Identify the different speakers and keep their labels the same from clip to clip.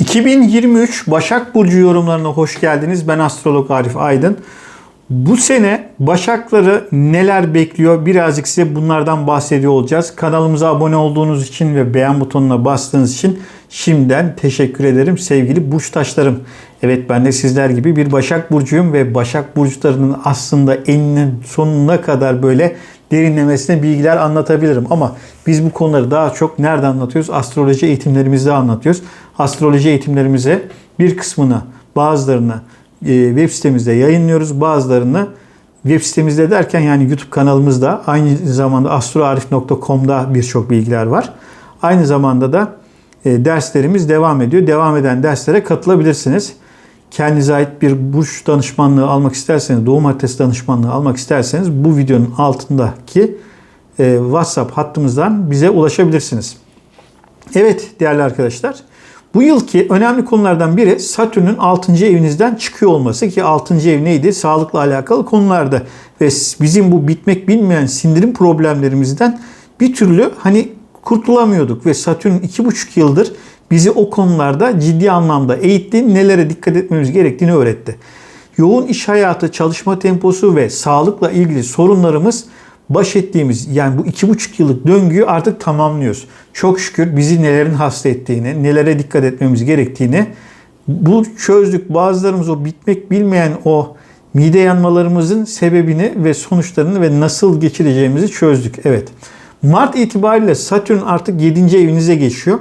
Speaker 1: 2023 Başak Burcu yorumlarına hoş geldiniz. Ben astrolog Arif Aydın. Bu sene Başakları neler bekliyor birazcık size bunlardan bahsediyor olacağız. Kanalımıza abone olduğunuz için ve beğen butonuna bastığınız için şimdiden teşekkür ederim sevgili burç taşlarım. Evet ben de sizler gibi bir Başak Burcuyum ve Başak Burçlarının aslında eninin sonuna kadar böyle derinlemesine bilgiler anlatabilirim. Ama biz bu konuları daha çok nerede anlatıyoruz? Astroloji eğitimlerimizde anlatıyoruz. Astroloji eğitimlerimize bir kısmını bazılarını e, web sitemizde yayınlıyoruz. Bazılarını web sitemizde derken yani YouTube kanalımızda aynı zamanda astroarif.com'da birçok bilgiler var. Aynı zamanda da e, derslerimiz devam ediyor. Devam eden derslere katılabilirsiniz. Kendinize ait bir burç danışmanlığı almak isterseniz, doğum haritası danışmanlığı almak isterseniz bu videonun altındaki e, WhatsApp hattımızdan bize ulaşabilirsiniz. Evet değerli arkadaşlar. Bu yılki önemli konulardan biri Satürn'ün 6. evinizden çıkıyor olması ki 6. ev neydi? Sağlıkla alakalı konularda ve bizim bu bitmek bilmeyen sindirim problemlerimizden bir türlü hani kurtulamıyorduk ve Satürn 2,5 yıldır bizi o konularda ciddi anlamda eğitti, nelere dikkat etmemiz gerektiğini öğretti. Yoğun iş hayatı, çalışma temposu ve sağlıkla ilgili sorunlarımız baş ettiğimiz yani bu iki buçuk yıllık döngüyü artık tamamlıyoruz. Çok şükür bizi nelerin hasta ettiğini, nelere dikkat etmemiz gerektiğini bu çözdük. Bazılarımız o bitmek bilmeyen o mide yanmalarımızın sebebini ve sonuçlarını ve nasıl geçireceğimizi çözdük. Evet. Mart itibariyle Satürn artık 7. evinize geçiyor.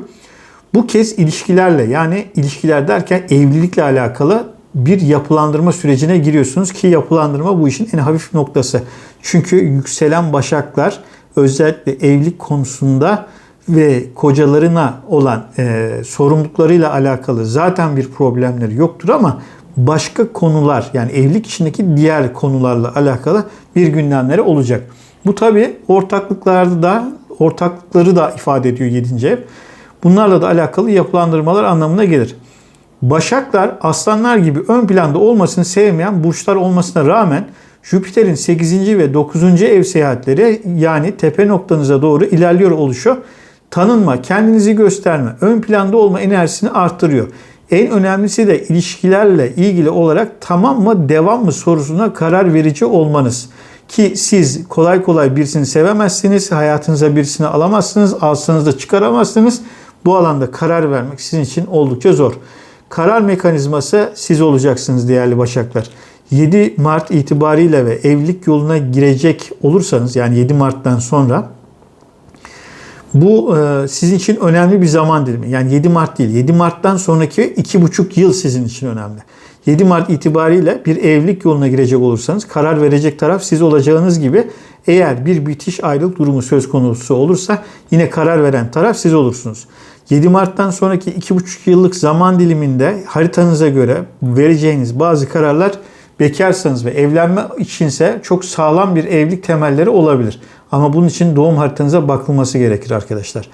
Speaker 1: Bu kez ilişkilerle yani ilişkiler derken evlilikle alakalı bir yapılandırma sürecine giriyorsunuz ki yapılandırma bu işin en hafif noktası. Çünkü yükselen başaklar özellikle evlilik konusunda ve kocalarına olan e, sorumluluklarıyla alakalı zaten bir problemleri yoktur ama başka konular yani evlilik içindeki diğer konularla alakalı bir gündemleri olacak. Bu tabi ortaklıklarda da ortaklıkları da ifade ediyor 7. ev. Bunlarla da alakalı yapılandırmalar anlamına gelir. Başaklar aslanlar gibi ön planda olmasını sevmeyen burçlar olmasına rağmen Jüpiter'in 8. ve 9. ev seyahatleri yani tepe noktanıza doğru ilerliyor oluşu tanınma, kendinizi gösterme, ön planda olma enerjisini arttırıyor. En önemlisi de ilişkilerle ilgili olarak tamam mı devam mı sorusuna karar verici olmanız. Ki siz kolay kolay birisini sevemezsiniz, hayatınıza birisini alamazsınız, alsanız da çıkaramazsınız. Bu alanda karar vermek sizin için oldukça zor. Karar mekanizması siz olacaksınız değerli başaklar. 7 Mart itibariyle ve evlilik yoluna girecek olursanız yani 7 Mart'tan sonra bu e, sizin için önemli bir zaman dilimi. Yani 7 Mart değil. 7 Mart'tan sonraki 2,5 yıl sizin için önemli. 7 Mart itibariyle bir evlilik yoluna girecek olursanız karar verecek taraf siz olacağınız gibi eğer bir bitiş ayrılık durumu söz konusu olursa yine karar veren taraf siz olursunuz. 7 Mart'tan sonraki 2,5 yıllık zaman diliminde haritanıza göre vereceğiniz bazı kararlar bekarsanız ve evlenme içinse çok sağlam bir evlilik temelleri olabilir. Ama bunun için doğum haritanıza bakılması gerekir arkadaşlar.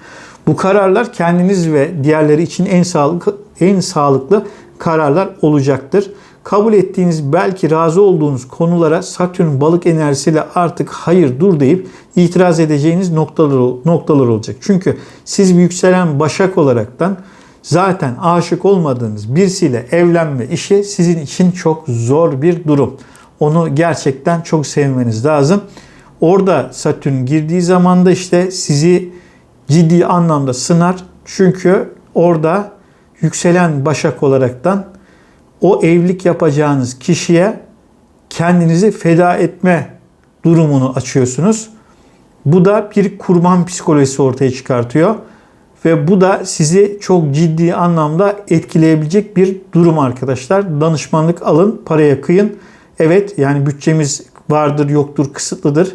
Speaker 1: Bu kararlar kendiniz ve diğerleri için en sağlıklı en sağlıklı kararlar olacaktır. Kabul ettiğiniz belki razı olduğunuz konulara Satürn balık enerjisiyle artık hayır dur deyip itiraz edeceğiniz noktalar, noktalar olacak. Çünkü siz bir yükselen başak olaraktan zaten aşık olmadığınız birisiyle evlenme işi sizin için çok zor bir durum. Onu gerçekten çok sevmeniz lazım. Orada Satürn girdiği zaman da işte sizi ciddi anlamda sınar. Çünkü orada yükselen başak olaraktan o evlilik yapacağınız kişiye kendinizi feda etme durumunu açıyorsunuz. Bu da bir kurban psikolojisi ortaya çıkartıyor. Ve bu da sizi çok ciddi anlamda etkileyebilecek bir durum arkadaşlar. Danışmanlık alın, paraya kıyın. Evet yani bütçemiz vardır, yoktur, kısıtlıdır.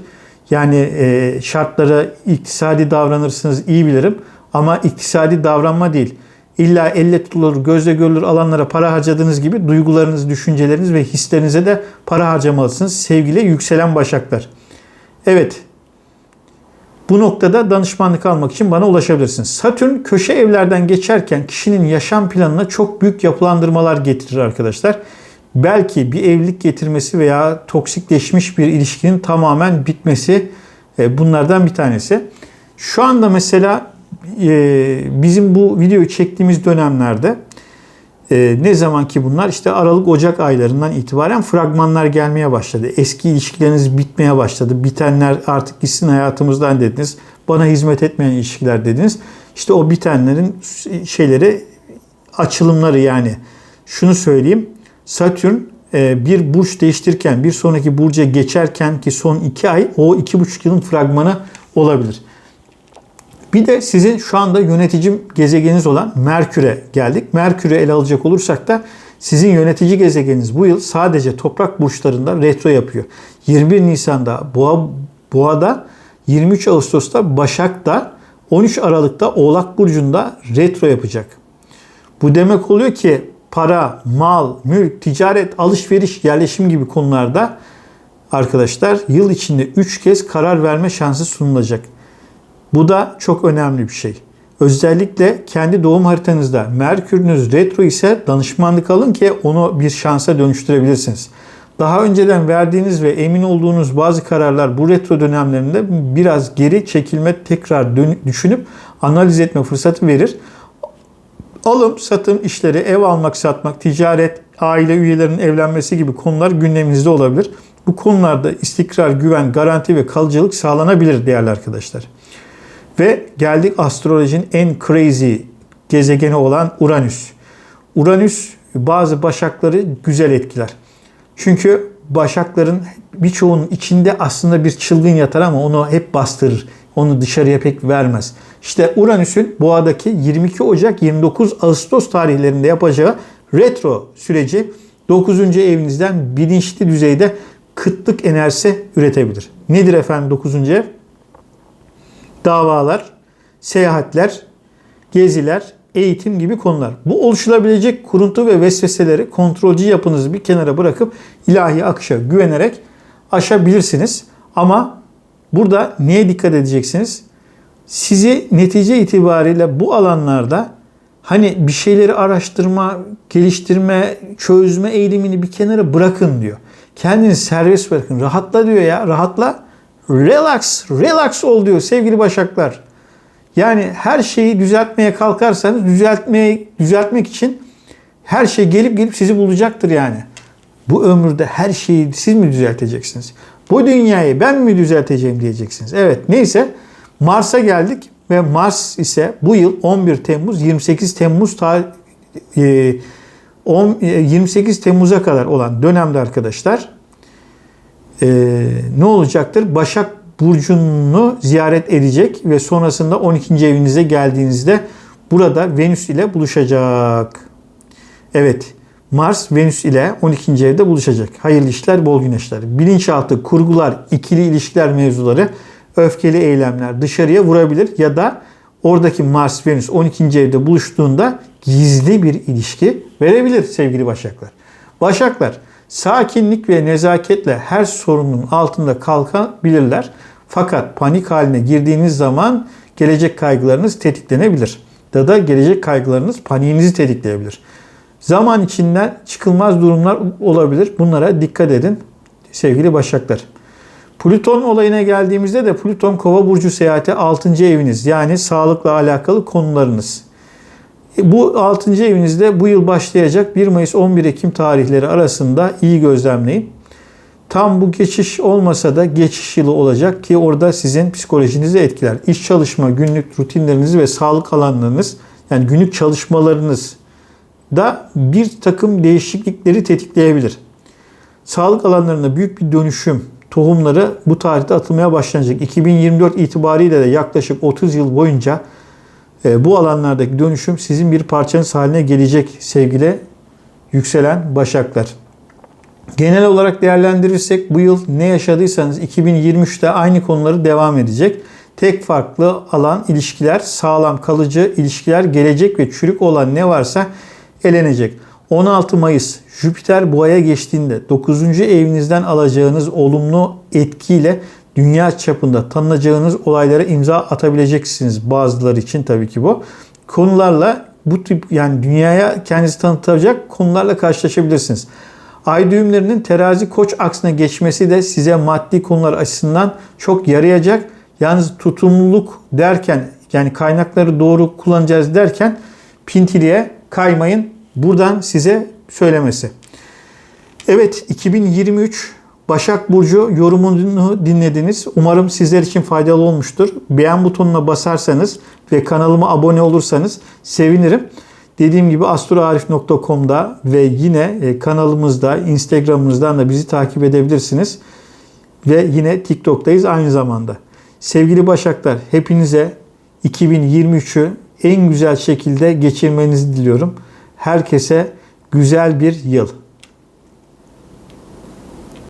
Speaker 1: Yani e, şartlara iktisadi davranırsınız iyi bilirim. Ama iktisadi davranma değil. İlla elle tutulur, gözle görülür alanlara para harcadığınız gibi duygularınız, düşünceleriniz ve hislerinize de para harcamalısınız sevgili yükselen başaklar. Evet, bu noktada danışmanlık almak için bana ulaşabilirsiniz. Satürn köşe evlerden geçerken kişinin yaşam planına çok büyük yapılandırmalar getirir arkadaşlar. Belki bir evlilik getirmesi veya toksikleşmiş bir ilişkinin tamamen bitmesi e, bunlardan bir tanesi. Şu anda mesela e, bizim bu videoyu çektiğimiz dönemlerde E, ne zaman ki bunlar işte Aralık Ocak aylarından itibaren fragmanlar gelmeye başladı. Eski ilişkileriniz bitmeye başladı. Bitenler artık gitsin hayatımızdan dediniz. Bana hizmet etmeyen ilişkiler dediniz. İşte o bitenlerin şeyleri açılımları yani. Şunu söyleyeyim. Satürn e, bir burç değiştirirken bir sonraki burca geçerken ki son iki ay o iki buçuk yılın fragmanı olabilir. Bir de sizin şu anda yöneticim gezegeniniz olan Merkür'e geldik. Merkür'ü ele alacak olursak da sizin yönetici gezegeniniz bu yıl sadece toprak burçlarında retro yapıyor. 21 Nisan'da Boğa, Boğa'da, 23 Ağustos'ta Başak'ta, 13 Aralık'ta Oğlak Burcu'nda retro yapacak. Bu demek oluyor ki para, mal, mülk, ticaret, alışveriş, yerleşim gibi konularda arkadaşlar yıl içinde 3 kez karar verme şansı sunulacak. Bu da çok önemli bir şey. Özellikle kendi doğum haritanızda Merkür'ünüz retro ise danışmanlık alın ki onu bir şansa dönüştürebilirsiniz. Daha önceden verdiğiniz ve emin olduğunuz bazı kararlar bu retro dönemlerinde biraz geri çekilme, tekrar düşünüp analiz etme fırsatı verir. Alım, satım işleri, ev almak, satmak, ticaret, aile üyelerinin evlenmesi gibi konular gündeminizde olabilir. Bu konularda istikrar, güven, garanti ve kalıcılık sağlanabilir değerli arkadaşlar. Ve geldik astrolojinin en crazy gezegeni olan Uranüs. Uranüs bazı başakları güzel etkiler. Çünkü başakların birçoğunun içinde aslında bir çılgın yatar ama onu hep bastırır. Onu dışarıya pek vermez. İşte Uranüs'ün boğadaki 22 Ocak 29 Ağustos tarihlerinde yapacağı retro süreci 9. evinizden bilinçli düzeyde kıtlık enerjisi üretebilir. Nedir efendim 9. ev? Davalar, seyahatler, geziler, eğitim gibi konular. Bu oluşulabilecek kuruntu ve vesveseleri kontrolcü yapınızı bir kenara bırakıp ilahi akışa güvenerek aşabilirsiniz. Ama burada neye dikkat edeceksiniz? Sizi netice itibariyle bu alanlarda hani bir şeyleri araştırma, geliştirme, çözme eğilimini bir kenara bırakın diyor. Kendini serbest bırakın. Rahatla diyor ya. Rahatla. Relax. Relax ol diyor sevgili başaklar. Yani her şeyi düzeltmeye kalkarsanız düzeltmeye düzeltmek için her şey gelip gelip sizi bulacaktır yani. Bu ömürde her şeyi siz mi düzelteceksiniz? Bu dünyayı ben mi düzelteceğim diyeceksiniz. Evet neyse Mars'a geldik ve Mars ise bu yıl 11 Temmuz 28 Temmuz ta, e, 10, 28 Temmuz'a kadar olan dönemde arkadaşlar e, ne olacaktır? Başak burcunu ziyaret edecek ve sonrasında 12. evinize geldiğinizde burada Venüs ile buluşacak. Evet, Mars Venüs ile 12. evde buluşacak. Hayırlı işler, bol güneşler. Bilinçaltı, kurgular, ikili ilişkiler mevzuları, öfkeli eylemler dışarıya vurabilir ya da oradaki Mars Venüs 12. evde buluştuğunda gizli bir ilişki verebilir sevgili Başaklar. Başaklar sakinlik ve nezaketle her sorunun altında kalkabilirler. Fakat panik haline girdiğiniz zaman gelecek kaygılarınız tetiklenebilir. Ya da gelecek kaygılarınız paniğinizi tetikleyebilir. Zaman içinden çıkılmaz durumlar olabilir. Bunlara dikkat edin sevgili Başaklar. Plüton olayına geldiğimizde de Plüton Kova burcu seyahati 6. eviniz yani sağlıkla alakalı konularınız. E, bu 6. evinizde bu yıl başlayacak 1 Mayıs 11 Ekim tarihleri arasında iyi gözlemleyin. Tam bu geçiş olmasa da geçiş yılı olacak ki orada sizin psikolojinizi etkiler. İş çalışma, günlük rutinlerinizi ve sağlık alanlarınız yani günlük çalışmalarınız da bir takım değişiklikleri tetikleyebilir. Sağlık alanlarında büyük bir dönüşüm tohumları bu tarihte atılmaya başlanacak. 2024 itibariyle de yaklaşık 30 yıl boyunca bu alanlardaki dönüşüm sizin bir parçanız haline gelecek sevgili yükselen başaklar. Genel olarak değerlendirirsek bu yıl ne yaşadıysanız 2023'te aynı konuları devam edecek. Tek farklı alan ilişkiler, sağlam kalıcı ilişkiler, gelecek ve çürük olan ne varsa elenecek. 16 Mayıs Jüpiter boğaya geçtiğinde 9. evinizden alacağınız olumlu etkiyle dünya çapında tanınacağınız olaylara imza atabileceksiniz bazıları için tabii ki bu. Konularla bu tip yani dünyaya kendinizi tanıtacak konularla karşılaşabilirsiniz. Ay düğümlerinin terazi koç aksına geçmesi de size maddi konular açısından çok yarayacak. Yalnız tutumluluk derken yani kaynakları doğru kullanacağız derken pintiliğe kaymayın buradan size söylemesi. Evet 2023 Başak Burcu yorumunu dinlediniz. Umarım sizler için faydalı olmuştur. Beğen butonuna basarsanız ve kanalıma abone olursanız sevinirim. Dediğim gibi astroarif.com'da ve yine e, kanalımızda, Instagram'ımızdan da bizi takip edebilirsiniz. Ve yine TikTok'tayız aynı zamanda. Sevgili Başaklar hepinize 2023'ü en güzel şekilde geçirmenizi diliyorum. Herkese güzel bir yıl.